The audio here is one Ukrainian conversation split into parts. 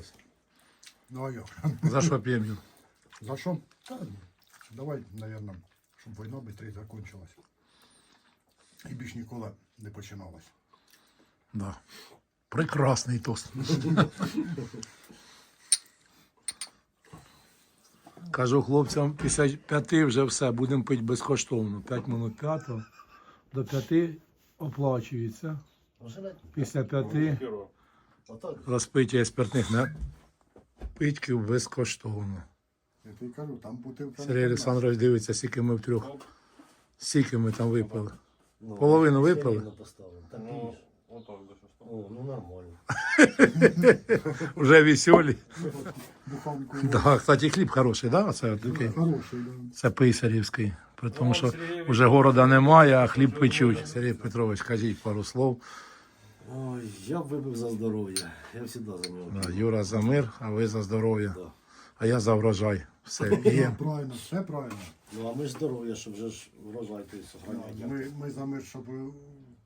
осталось. Ну а як? За що п'ємо? За що? Та, давай, наверное, щоб війна швидше закінчилась. І більш ніколи не починалась. Да. Прекрасний тост. Кажу хлопцям, після п'яти вже все, будемо пити безкоштовно. П'ять минут п'ятого. До п'яти оплачується. Після п'яти Розпиття спиртних напитків безкоштовно. Я тобі кажу, там бутилка. Сергій Олександрович дивиться, скільки ми втрьох. Скільки ми там випили. Ну, Половину випили? Так Ну, отак до шостого. О, ну нормально. Вже веселі. Буханку. Да, кстати, хліб хороший, да? Це такий. Хороший, да. Це писарівський. При тому, Ну, що вже города немає, а хліб печуть. Сергій Петрович, кажіть пару слов. Ой, я б випив за здоров'я. Я завжди за нього. Да, Юра за мир, а ви за здоров'я. Да. А я за врожай. Все є. правильно, все правильно. Ну а ми ж здоров'я, щоб вже ж врожай той Да, сохраняти. Ми, ми за мир, щоб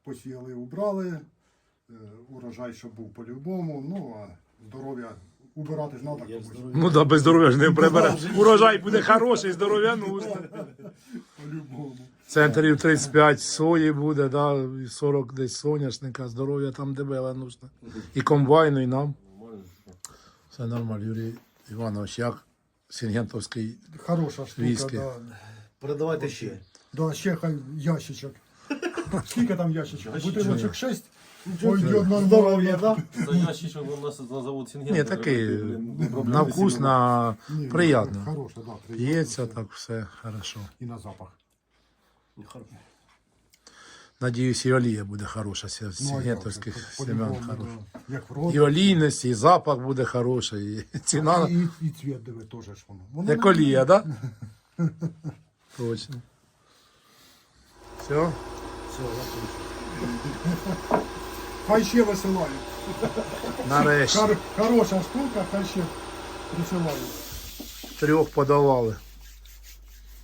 посіяли, убрали. е, Урожай, щоб був по-любому. Ну, а здоров'я убирати ж треба комусь. здоров'я. Ну да, без здоров'я ж не прибере. Урожай буде хороший, здоров'я нужно. По-любому. Центрів 35 сої буде, да, і 40 десь соняшника, здоров'я там дебеле нужно. І комбайну, і нам. Все нормально, Юрій Іванович, як Сінгентовський. Хороша штука, Віскі. да. Передавайте ще. Да, ще хай ящичок. Скільки там ящичок? Бутилочок 6? Ой, йо, нормально. Здоров'я, да? За ящичок у нас на завод Сінгент. Ні, такий на вкус, на приємно. Хороша, да, приємно. П'ється так все хорошо. І на запах. Надіюсь, і олія буде хороша з Ну, а як сінгентовських семян по-любому, хороша. да. Як в рот. І олійність, і запах буде хороший, і ціна І, і цвіт диви теж ж воно. воно як не- олія, так? Да? Точно. Все? Все, я. Хай ще висилають. Нарешті. Хар, хороша штука, хай ще присилають. Трьох подавали.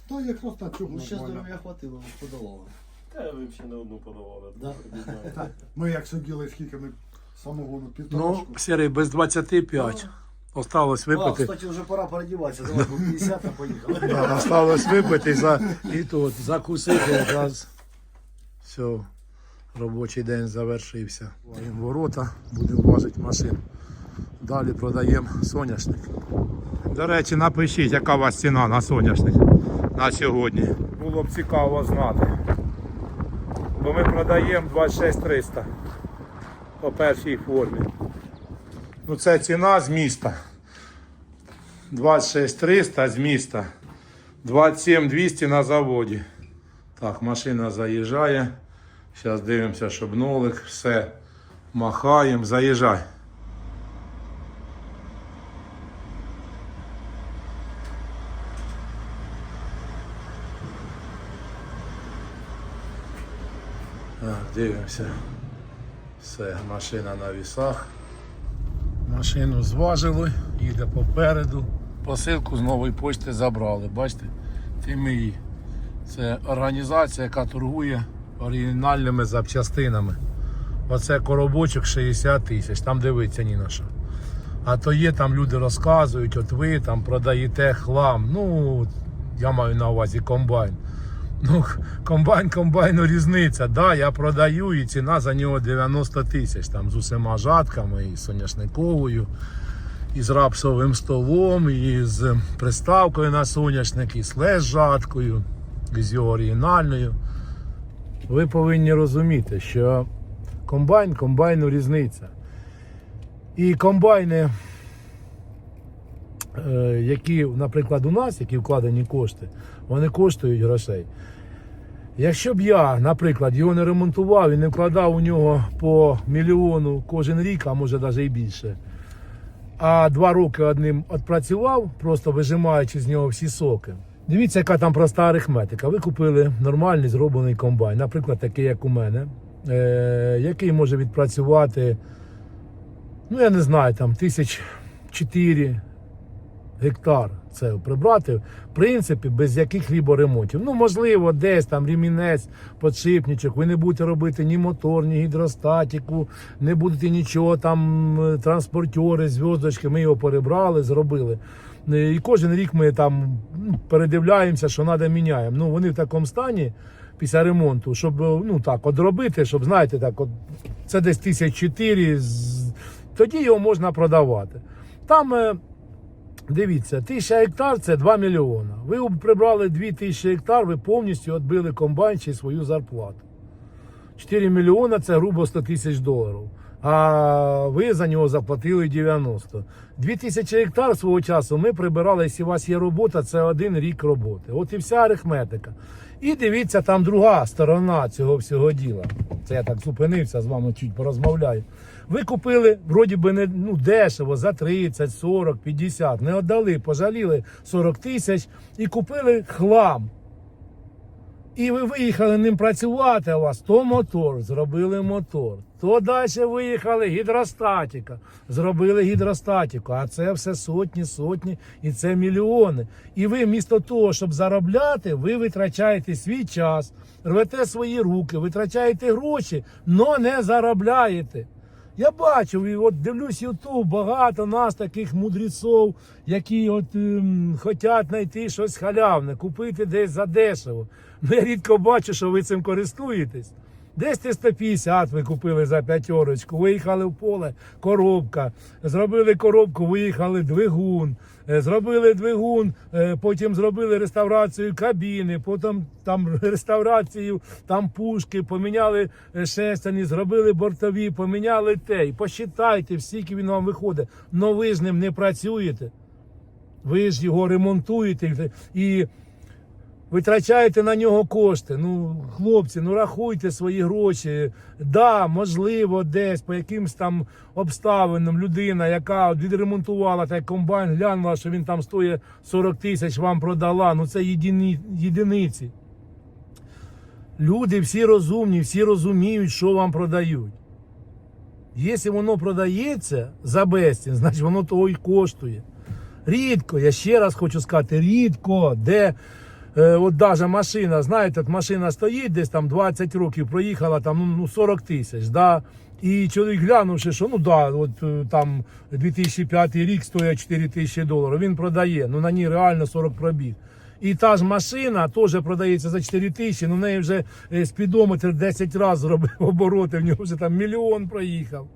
Та якраз так чого Ну ще нормально. здоров'я хватило, подолало. Та ви ще не одну подавали. Да. Не знаю. Ми як сиділи, скільки ми самогону Ну, півторашку. Сірий, без 25. Осталось А, випити. кстати, вже пора переодіватися. Давай, бо 50, а поїхали. Да, осталось випити за, і тут закусити якраз. Все, робочий день завершився. Маємо ворота, будемо важити машину. Далі продаємо соняшник. До речі, напишіть, яка у вас ціна на соняшник на сьогодні. Було б цікаво знати. Бо ми продаємо 26 300 по першій формі. Ну це ціна з міста. 26 300 з міста. 27 200 на заводі. Так, машина заїжджає. Зараз дивимося, щоб нолик. Все. Махаємо, заїжджай. Дивимося. Все, машина на вісах. Машину зважили, їде попереду. Посилку з нової почти забрали. Бачите? ТМІ. Це організація, яка торгує оригінальними запчастинами. Оце коробочок 60 тисяч, там дивиться ні на що. А то є, там люди розказують, от ви там продаєте хлам. Ну, я маю на увазі комбайн. Ну, комбайн, комбайну різниця. Да, я продаю і ціна за нього 90 тисяч. Там з усіма жатками, і соняшниковою, і з рапсовим столом, і з приставкою на соняшник, і з лес жаткою, і з його оригінальною. Ви повинні розуміти, що комбайн комбайну різниця. І комбайни, е, які, наприклад, у нас, які вкладені кошти, вони коштують грошей. Якщо б я, наприклад, його не ремонтував і не вкладав у нього по мільйону кожен рік, а може навіть і більше, а два роки одним відпрацював, просто вижимаючи з нього всі соки. Дивіться, яка там проста арифметика. Ви купили нормальний зроблений комбайн, наприклад, такий, як у мене, е- який може відпрацювати, ну я не знаю, там тисяч чотири гектар це прибрати, в принципі, без яких хліборемонтів. Ну, можливо, десь там рімінець, подшипничок, ви не будете робити ні мотор, ні гідростатику, не будете нічого там, е, транспортери, зв'язочки, ми його перебрали, зробили. Е, І кожен рік ми там ну, передивляємося, що треба міняємо. Ну, вони в такому стані після ремонту, щоб е, ну так, от робити, щоб знаєте, так, от це десь тисяч чотири, тоді його можна продавати. Там, е, дивіться, тисяча гектар це 2 мільйона. Ви прибрали 2 тисячі гектар, ви повністю відбили комбайн чи свою зарплату. 4 мільйона це грубо 100 тисяч доларів. А ви за нього заплатили 90. 2 тисячі гектар свого часу ми прибирали, якщо у вас є робота, це один рік роботи. От і вся арифметика. І дивіться, там друга сторона цього всього діла. Це я так зупинився з вами чуть порозмовляю. Ви купили, вроді би, не ну, дешево, за 30, 40, 50. Не віддали, пожаліли 40 тисяч і купили хлам. І ви виїхали ним працювати, а у вас то мотор, зробили мотор. То далі виїхали гідростатика, зробили гідростатику. А це все сотні, сотні і це мільйони. І ви вмісто того, щоб заробляти, ви витрачаєте свій час, рвете свої руки, витрачаєте гроші, але не заробляєте. Я бачу, і от дивлюсь Ютуб, багато нас таких мудреців, які от ем, хочуть знайти щось халявне, купити десь за дешево. Ну я рідко бачу, що ви цим користуєтесь. Десь ти 150 ви купили за п'ятерочку, виїхали в поле, коробка, зробили коробку, виїхали двигун, е, зробили двигун, е, потім зробили реставрацію кабіни, потім там реставрацію там пушки, поміняли е, шестерні, зробили бортові, поміняли те. І посчитайте, скільки він вам виходить. Но ви ж ним не працюєте. Ви ж його ремонтуєте і витрачаєте на нього кошти. Ну, хлопці, ну рахуйте свої гроші. Да, можливо, десь по якимсь там обставинам людина, яка відремонтувала той комбайн, глянула, що він там стоїть 40 тисяч, вам продала. Ну це єдині, єдиниці. Люди всі розумні, всі розуміють, що вам продають. Якщо воно продається за безцінь, значить воно того і коштує. Рідко, я ще раз хочу сказати, рідко, де от даже машина, знаєте, машина стоїть десь там 20 років, проїхала там ну, ну 40 тисяч. Да? І чоловік глянувши, що ну да, от е, там 2005 рік стоїть 4 тисячі доларів, він продає, ну на ній реально 40 пробіг. І та ж машина теж продається за 4 тисячі, ну неї вже е, спідометр 10 разів зробив обороти, в нього вже там мільйон проїхав.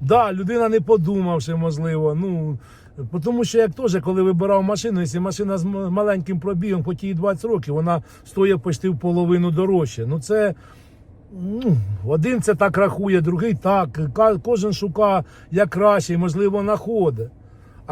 Да, людина не подумавши, можливо. Ну, тому що як теж, коли вибирав машину, якщо машина з маленьким пробігом, хоч їй 20 років, вона стоїть почти в половину дорожче. Ну це. Ну, один це так рахує, другий так. Кожен шукає як краще, можливо, знаходить.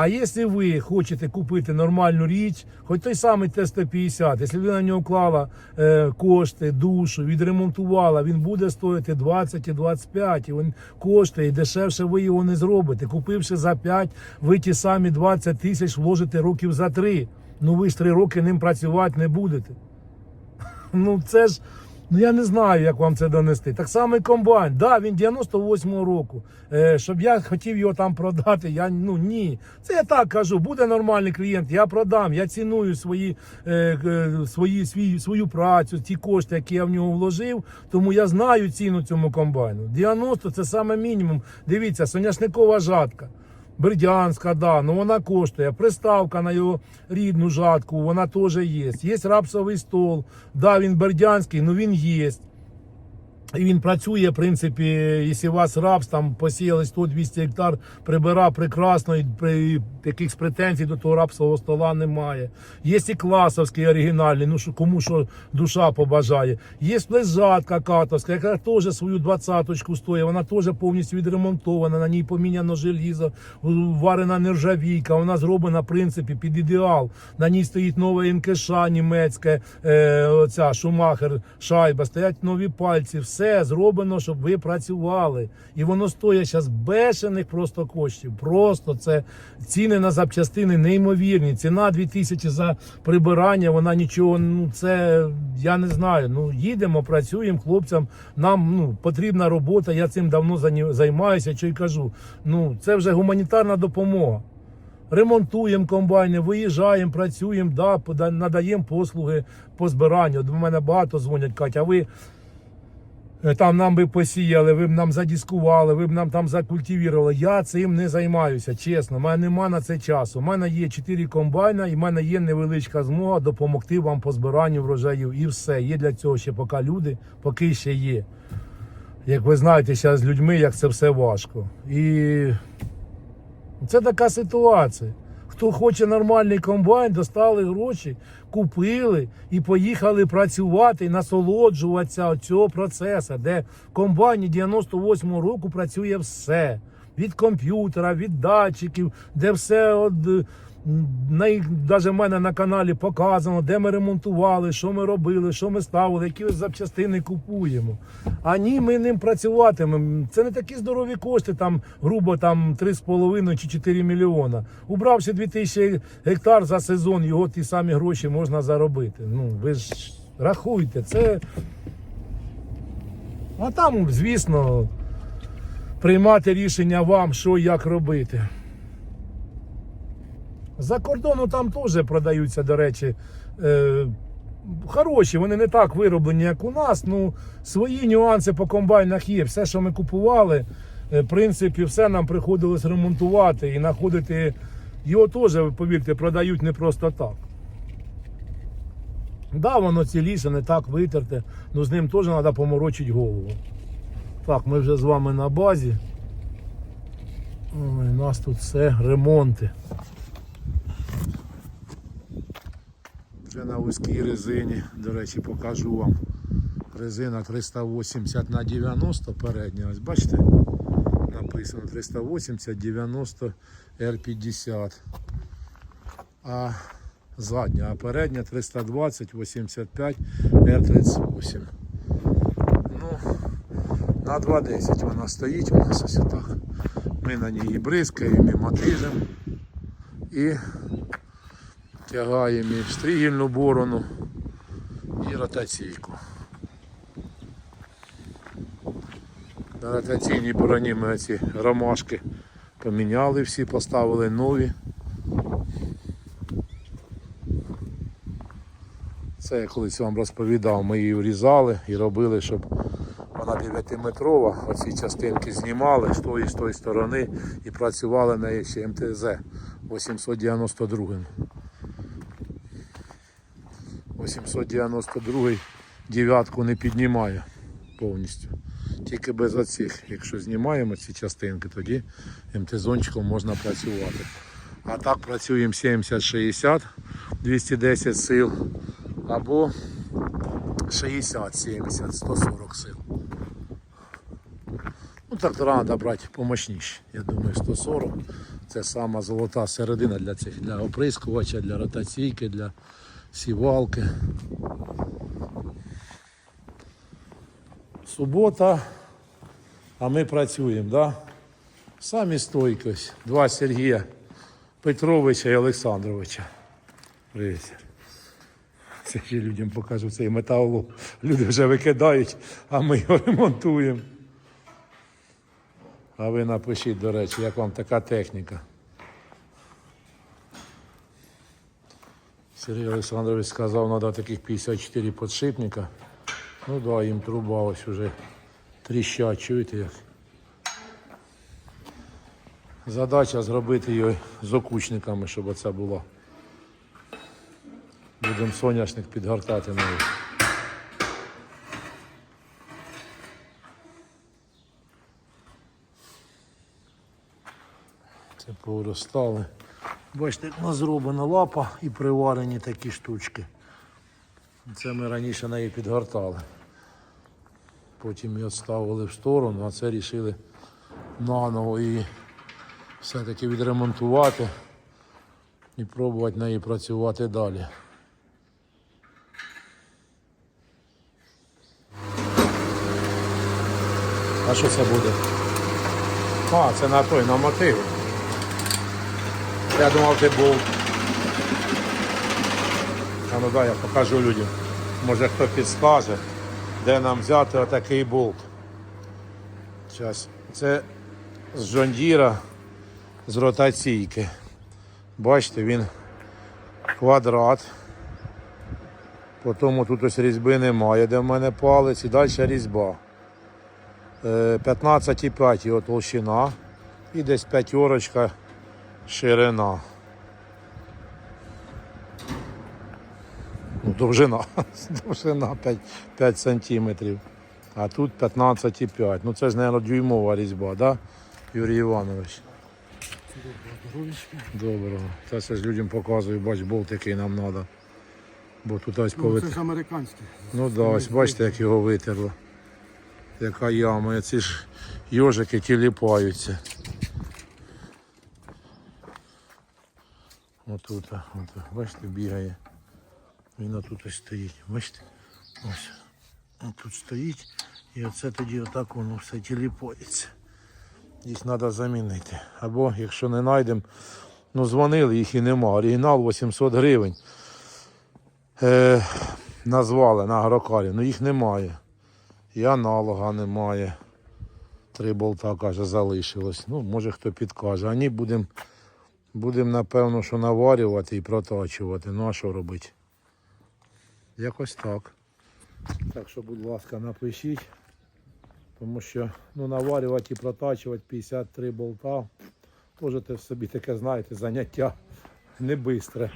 А якщо ви хочете купити нормальну річ, хоч той самий Т-150, якщо ви на нього вклала е, кошти, душу, відремонтувала, він буде стоїти 20 і 25, і він коштує, і дешевше ви його не зробите. Купивши за 5, ви ті самі 20 тисяч вложите років за 3. Ну ви ж 3 роки ним працювати не будете. Ну це ж. Ну я не знаю, як вам це донести. Так само і комбайн. Да, він 98-го року. Е, щоб я хотів його там продати, я ну ні. Це я так кажу. Буде нормальний клієнт, я продам. Я ціную свої, е, е, свої, свій, свою працю, ті кошти, які я в нього вложив. Тому я знаю ціну цьому комбайну. 90 це саме мінімум. Дивіться, соняшникова жатка. Бердянська, да, ну вона коштує. Приставка на його рідну жатку, вона теж є. Є рапсовий стол, да, він бердянський, ну він є. І він працює, в принципі, якщо у вас рапс там посіяли 100-200 гектар, прибира прекрасно, і при якихось претензій до того рапсового стола немає. Є і класовський оригінальний, ну що кому що душа побажає. Є плезжатка катовська, яка теж свою двадцяточку стоїть, вона теж повністю відремонтована, на ній поміняно желізо, варена нержавійка, вона зроблена, в принципі, під ідеал. На ній стоїть нове НКШ німецьке, е, оця Шумахер, шайба, стоять нові пальці, все зроблено, щоб ви працювали. І воно стоїть зараз бешених просто коштів. Просто це ціни на запчастини неймовірні. Ціна 2000 за прибирання, вона нічого, ну це я не знаю. Ну їдемо, працюємо хлопцям. Нам ну потрібна робота. Я цим давно займаюся. Що й кажу. Ну це вже гуманітарна допомога. ремонтуємо комбайни, виїжджаємо, працюємо, да, надаємо послуги по збиранню. До мене багато дзвонять, кажуть, а ви там нам би посіяли, ви б нам задіскували, ви б нам там закультивували. Я цим не займаюся, чесно. У мене нема на це часу. У мене є 4 комбайна, і в мене є невеличка змога допомогти вам по збиранню врожаїв. І все. Є для цього ще поки люди, поки ще є. Як ви знаєте, зараз з людьми, як це все важко. І це така ситуація. Хто хоче нормальний комбайн, достали гроші, купили і поїхали працювати і насолоджуватися цього процесу, де в комбайні 98-го року працює все. Від комп'ютера, від датчиків, де все е, навіть в мене на каналі показано, де ми ремонтували, що ми робили, що ми ставили, які запчастини купуємо. А ні, ми ним працюватимемо. Це не такі здорові кошти, там грубо там 3,5 чи 4 мільйона. Убравши 2000 гектар за сезон, його ті самі гроші можна заробити. Ну, ви ж рахуйте, це. А там, звісно, приймати рішення вам, що як робити. За кордону там теж продаються, до речі, е, хороші, вони не так вироблені, як у нас. Ну, свої нюанси по комбайнах є. Все, що ми купували, е, в принципі, все нам приходилось ремонтувати і знаходити. Його теж, повірте, продають не просто так. Да, воно ціліше, не так витерте, але з ним теж треба поморочити голову. Так, ми вже з вами на базі. Ой, у нас тут все ремонти. Вже на вузькій резині, до речі, покажу вам. Резина 380 на 90 передня. Ось бачите? Написано 380 90 R50. А задня, а передня 320 85 R38. Ну, на 2.10 вона стоїть у нас ось так. Ми на ній і бризкаємо, і мотижемо. І тягаємо і стрігільну борону і ротаційку. На ротаційній бороні ми ці ромашки поміняли всі, поставили нові. Це я колись вам розповідав, ми її врізали і робили, щоб вона 9-метрова, оці частинки знімали з тої з тої сторони і працювали на її ще МТЗ 892. 892 дев'ятку не піднімає повністю. Тільки без оцих. Якщо знімаємо ці частинки, тоді МТЗончиком можна працювати. А так працюємо 70-60, 210 сил або 60-70, 140 сил. Ну, трактора треба брати помощніші. Я думаю, 140 це сама золота середина для цих для оприскувача, для ротаційки, для сівалки. Субота, а ми працюємо, да? Самі стойкі ось. Два Сергія Петровича і Олександровича. Привіт. Це ще людям покажу цей металолом. Люди вже викидають, а ми його ремонтуємо. А ви напишіть, до речі, як вам така техніка. Сергій Олександрович сказав, треба таких 54 підшипника. Ну да, їм труба ось уже тріщать, чуєте як. Задача зробити її з окучниками, щоб оця була. Будемо соняшник підгортати на них. Це повиростали. Бачите, як нас зроблена лапа і приварені такі штучки. Це ми раніше неї підгортали. Потім її відставили в сторону, а це вирішили наново її все-таки відремонтувати і пробувати неї працювати далі. А що це буде? А, це на той, на мотив. Я думав, це був. А ну дай я покажу людям. Може хто підскаже, де нам взяти отакий болт. Зараз. Це з Джондіра з ротаційки. Бачите, він квадрат. Потім тут ось різьби немає, де в мене палець, і далі різьба. Е, 15,5 його толщина і десь п'ятерочка ширина. Ну, довжина. Довжина 5, 5 сантиметрів. А тут 15,5. Ну це ж, мабуть, дюймова різьба, да? Юрій Іванович? Доброго. Це все ж людям показую, бач, болт який нам треба. Бо тут ось Ну, це ж американське. Ну да, ось бачите, як його витерло. Яка яма, ці ж йожики тіліпаються. Отут, от, бачите, бігає. Він отут ось стоїть. Бачите? Ось. Тут стоїть. І оце тоді отак воно все тіліпається. Їх треба замінити. Або якщо не знайдемо, ну дзвонили, їх і нема. Оригінал 800 гривень. Е, назвали на агрокарі, ну їх немає. І аналога немає. Три болта, каже, залишилось. Ну, може хто підкаже. А ні, будемо, будем, напевно, що наварювати і протачувати. Ну а що робити? Якось так. Так що, будь ласка, напишіть. Тому що ну, наварювати і протачувати 53 болта. Можете собі таке, знаєте, заняття не бистре.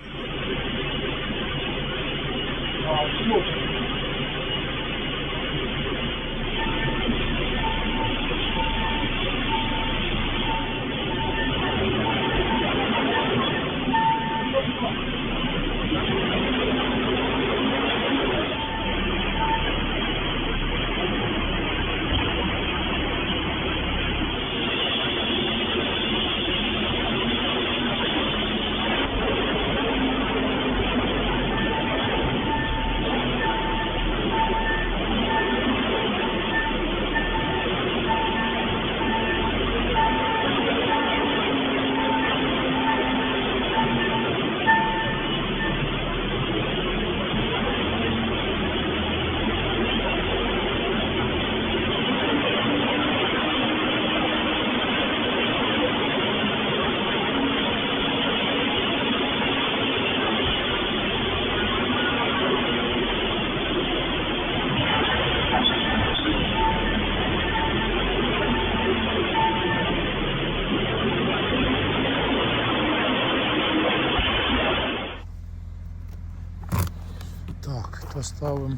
Так, поставимо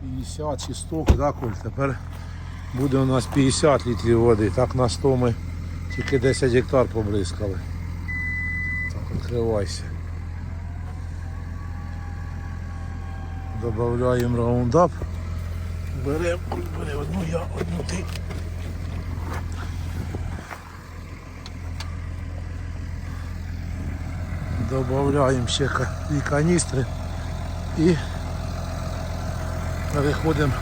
50 чи 100, да, Коль? Тепер буде у нас 50 літрів води. Так на 100 ми тільки 10 гектар побризкали. Так, відкривайся. Добавляємо раундап. Беремо, бери одну я, одну ти. Добавляємо ще дві каністри і переходимо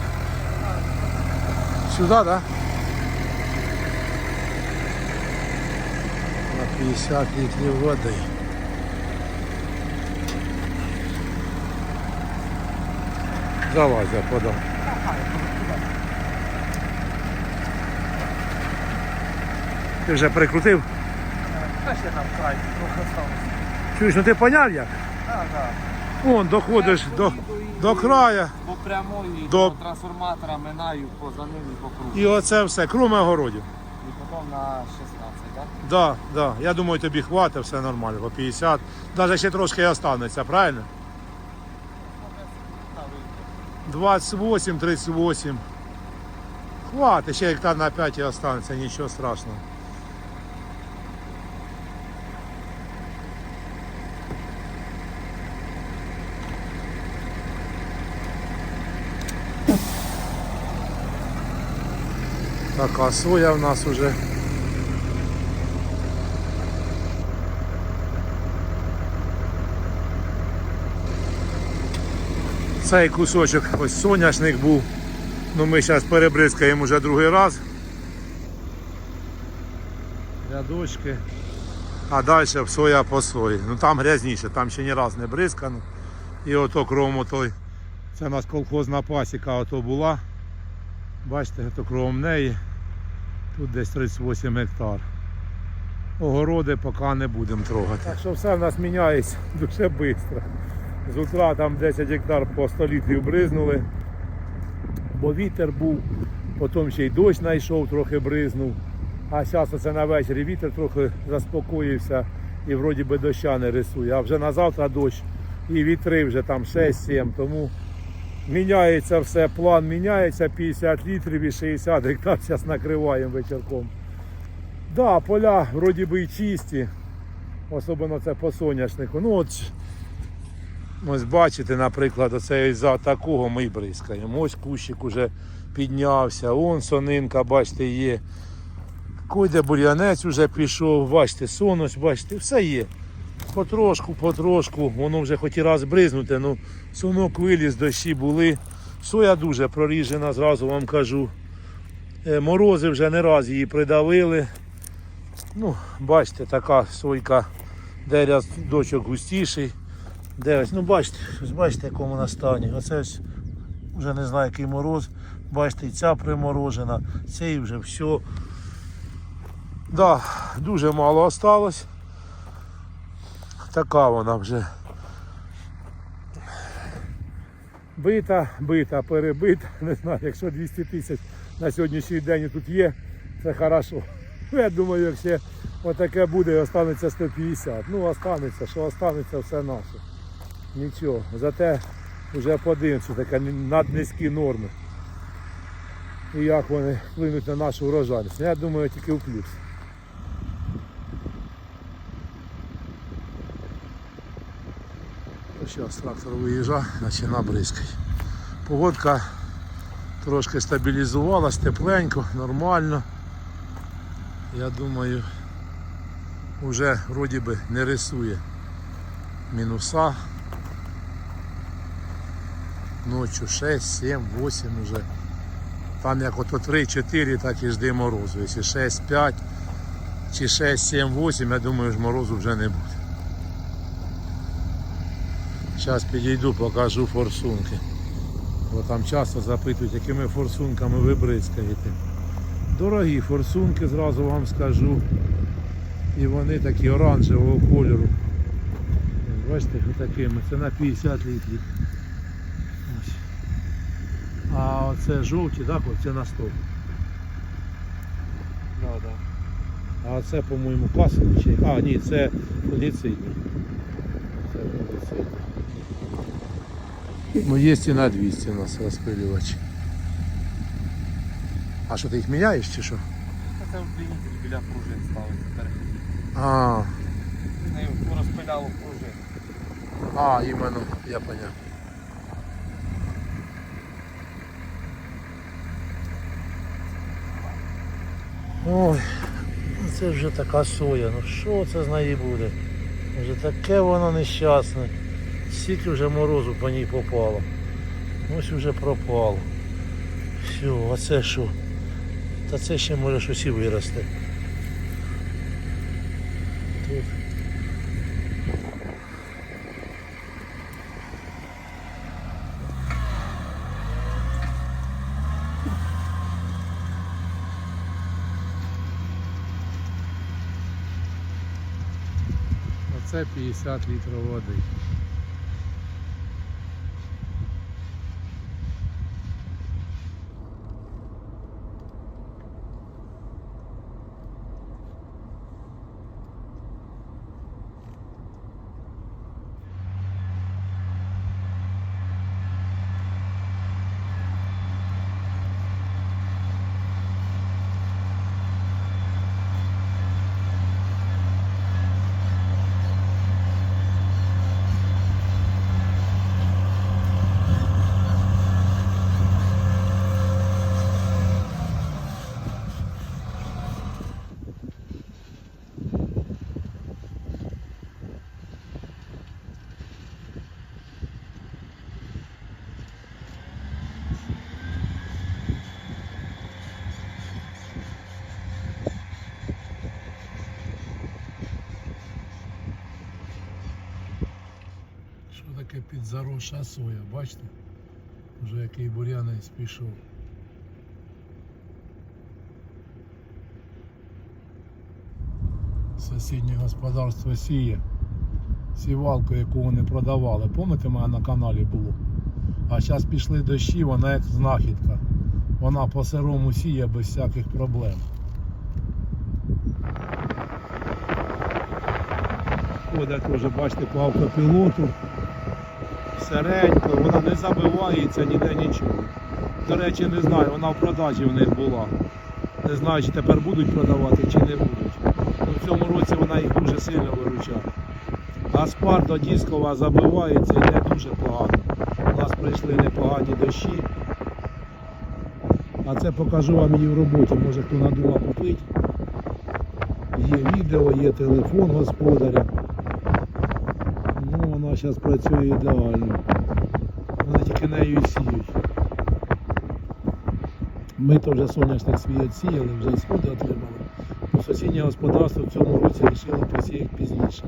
сюди, так? Да? На 50 літрів води. Давай, я подам. Ти вже прикрутив? Та ще там край трохи осталось. Чуєш, ну ти поняв як? Так, так. Вон, доходиш до, до краю. Прямої До- до трансформатора минаю поза ним і по кругу. І оце все, кроме огородів. І потім на 16, так? Да, да. Я думаю, тобі хватить, все нормально, по 50. Навіть ще трошки і останеться, правильно? 28, 38. Хватить, ще гектар на 5 і останеться, нічого страшного. Така соя в нас уже. Цей кусочок ось соняшник був. Ну ми зараз перебризкаємо вже другий раз. Рядочки. А далі соя по сої. Ну там грязніше, там ще ні раз не бризкано. І ото кровом той. Це у нас колхозна пасіка ото була. Бачите, ото кровом неї. Тут десь 38 гектар. огороди поки не будемо трогати. Так що все в нас міняється дуже швидко. З утра там 10 гектар по 100 літрів бризнули, бо вітер був, потім ще й дощ знайшов, трохи бризнув. А зараз оце на вечір вітер трохи заспокоївся і вроді би доща не рисує. А вже на завтра дощ і вітри вже там 6-7, тому міняється все, план міняється, 50 літрів і 60 гектар зараз накриваємо вечірком. Да, поля вроді би і чисті, особливо це по соняшнику. Ну от ось бачите, наприклад, оце із-за такого ми бризкаємо. Ось кущик уже піднявся, он сонинка, бачите, є. Койде бур'янець вже пішов, бачите, сонось, бачите, все є. Потрошку, потрошку, воно вже хоч і раз бризнути, ну сунок виліз, дощі були. Соя дуже проріжена, зразу вам кажу. Е, Морози вже не раз її придавили. Ну, бачите, така сойка, де рядочок густіший. Де ну бачите, бачите, якому вона стані. Оце ось вже не знаю, який мороз. Бачите, і ця приморожена, цей вже все. Да, дуже мало осталось. Така вона вже. Бита, бита, перебита. Не знаю, якщо 200 тисяч на сьогоднішній день тут є, це хорошо. Ну, Я думаю, якщо отаке буде останеться 150. Ну, останеться, що останеться, все наше. Нічого. Зате вже подивимося, таке наднизькі норми. І як вони вплинуть на нашу урожайність. Я думаю, тільки в плюс. Зараз трактор виїжджає, починає бризкати. Погодка трошки стабілізувалась, тепленько, нормально. Я думаю, вже вроді би не рисує мінуса. Ночі 6, 7, 8 вже. Там як ото 3-4, так і жди морозу. Якщо 6-5 чи 6-7-8, я думаю, ж морозу вже не буде. Зараз підійду, покажу форсунки. Бо там часто запитують, якими форсунками ви бризкаєте. Дорогі форсунки, зразу вам скажу. І вони такі оранжевого кольору. Бачите, такими. Це на 50 літрів. Ось. А оце жовті, так, оце на 100. Да, да. А це, по-моєму, касові чи. А, ні, це фунгіцидні. Це фунгіцидні. Ну, є і на 200 у нас розпилювач. А що ти їх міняєш чи що? Це вплінітель біля пружин ставиться перехідник. А, З нею розпиляло пружин. а, іменно, я поняв. Ой, ну це вже така соя. Ну що це з неї буде? Вже таке воно нещасне. Стільки вже морозу по ній попало. Ось вже пропало. Все, а це що? Та це ще може щось і виросте. Тут. Оце 50 літрів води. Підзаросша соя, бачите? Вже який бур'янець пішов. Сусіднє господарство сіє. Сівалку, яку вони продавали. Пам'ятаєте, мене на каналі було. А зараз пішли дощі, вона як знахідка. Вона по сирому сіє без всяких проблем. Ходить теж, бачите, по автопілоту. Серенько, вона не забивається ніде нічого. До речі, не знаю, вона в продажі в них була. Не знаю, чи тепер будуть продавати, чи не будуть. Ну, в цьому році вона їх дуже сильно виручає. А спарта дискова забивається йде дуже погано. У нас прийшли непогані дощі. А це покажу вам її в роботі, може хто надумав купити. Є відео, є телефон господаря. Зараз працює ідеально. Вони тільки нею і сіють. Ми то вже соняшник свій відсіяли, вже і сходи отримали. Ну, сусіднє господарство в цьому році вирішило посіяти пізніше.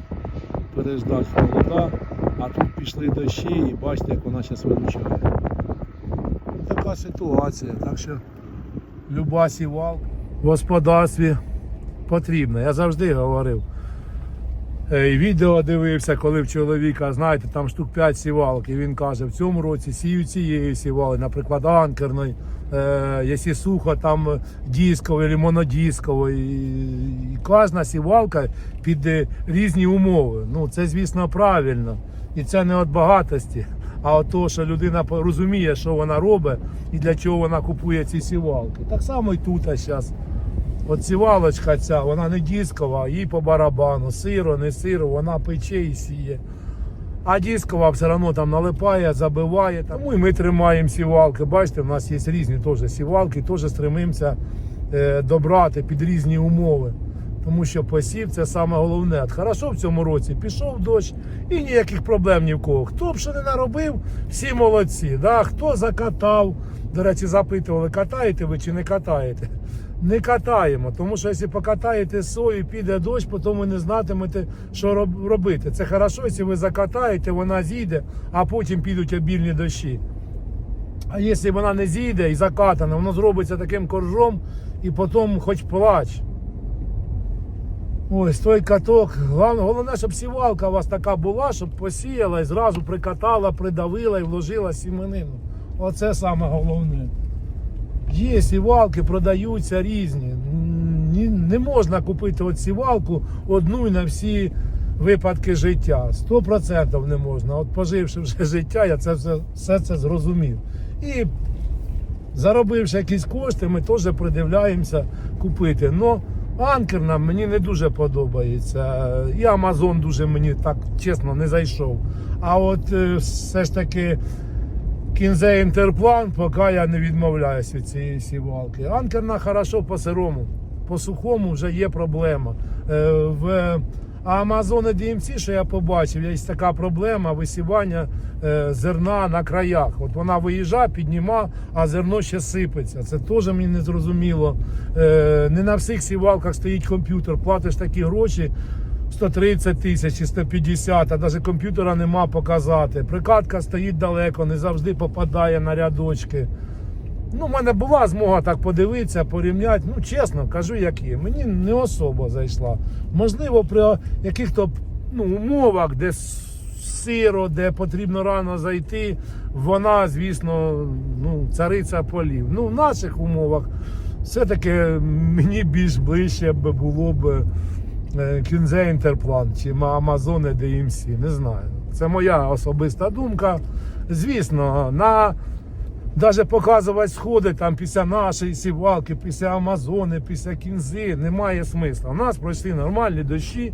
Переждати холода, а тут пішли дощі і бачите, як вона зараз виручає. Така ситуація. Так що люба сівалка в господарстві потрібна. Я завжди говорив. Е, і Відео дивився, коли в чоловіка, знаєте, там штук 5 сівалок, і він каже, в цьому році сію цієї сівали, наприклад, анкерної, е, якщо сухо, там дискової, монодискової. І, кожна сівалка під е, різні умови. Ну, це, звісно, правильно. І це не від багатості, а від того, що людина розуміє, що вона робить і для чого вона купує ці сівалки. Так само і тут зараз. От сівалочка ця, вона не дискова, їй по барабану, сиро, не сиро, вона пече і сіє. А дискова все одно там налипає, забиває. Тому і ми тримаємо сівалки. Бачите, в нас є різні теж сівалки, теж стремимося е, добрати під різні умови. Тому що посів це саме головне. От Хорошо в цьому році пішов дощ і ніяких проблем ні в кого. Хто б що не наробив, всі молодці. Да? Хто закатав, до речі, запитували, катаєте ви чи не катаєте. Не катаємо, тому що якщо покатаєте сою, піде дощ, потім ви не знатимете, що робити. Це хорошо, якщо ви закатаєте, вона зійде, а потім підуть обільні дощі. А якщо вона не зійде і закатана, воно зробиться таким коржом і потім хоч плач. Ось той каток. Головне, щоб сівалка у вас така була, щоб посіяла і зразу прикатала, придавила і вложила сіменину. Оце саме головне. Є сівалки, продаються різні. Не можна купити от сівалку одну і на всі випадки життя. Сто процентів не можна. От поживши вже життя, я це все, все це зрозумів. І заробивши якісь кошти, ми теж придивляємося купити. Но анкерна мені не дуже подобається. І Амазон дуже мені так чесно не зайшов. А от е, все ж таки. Кінзе інтерплан, поки я не відмовляюся від цієї сівалки. Анкерна хорошо по сирому, по сухому вже є проблема. Е, В Амазоні DMC, що я побачив, є така проблема висівання е, зерна на краях. От вона виїжджає, підніма, а зерно ще сипеться. Це теж мені не зрозуміло. Е, Не на всіх сівалках стоїть комп'ютер, платиш такі гроші. 130 тисяч і 150, а навіть комп'ютера нема показати. Прикатка стоїть далеко, не завжди попадає на рядочки. Ну, в мене була змога так подивитися, порівняти. Ну, чесно, кажу, як є. Мені не особо зайшла. Можливо, при яких-то ну, умовах, де сиро, де потрібно рано зайти, вона, звісно, ну, цариця полів. Ну, в наших умовах все-таки мені більш ближче було б Кінзе Інтерплан чи Амазони DMC, не знаю. Це моя особиста думка. Звісно, на навіть показувати сходи там після нашої сівалки, після Амазони, після кінзи немає смисла. У нас пройшли нормальні дощі.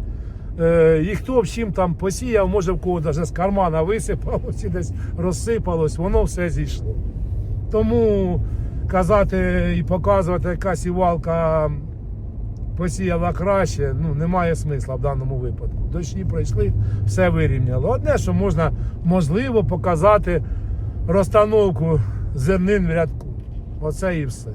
Е, і хто б чим там посіяв, може в кого навіть з кармана висипалось і десь розсипалось, воно все зійшло. Тому казати і показувати, яка сівалка посіяла краще, ну немає смисла в даному випадку. Дощі пройшли, все вирівняло. Одне, що можна можливо показати розстановку зернин в рядку. Оце і все.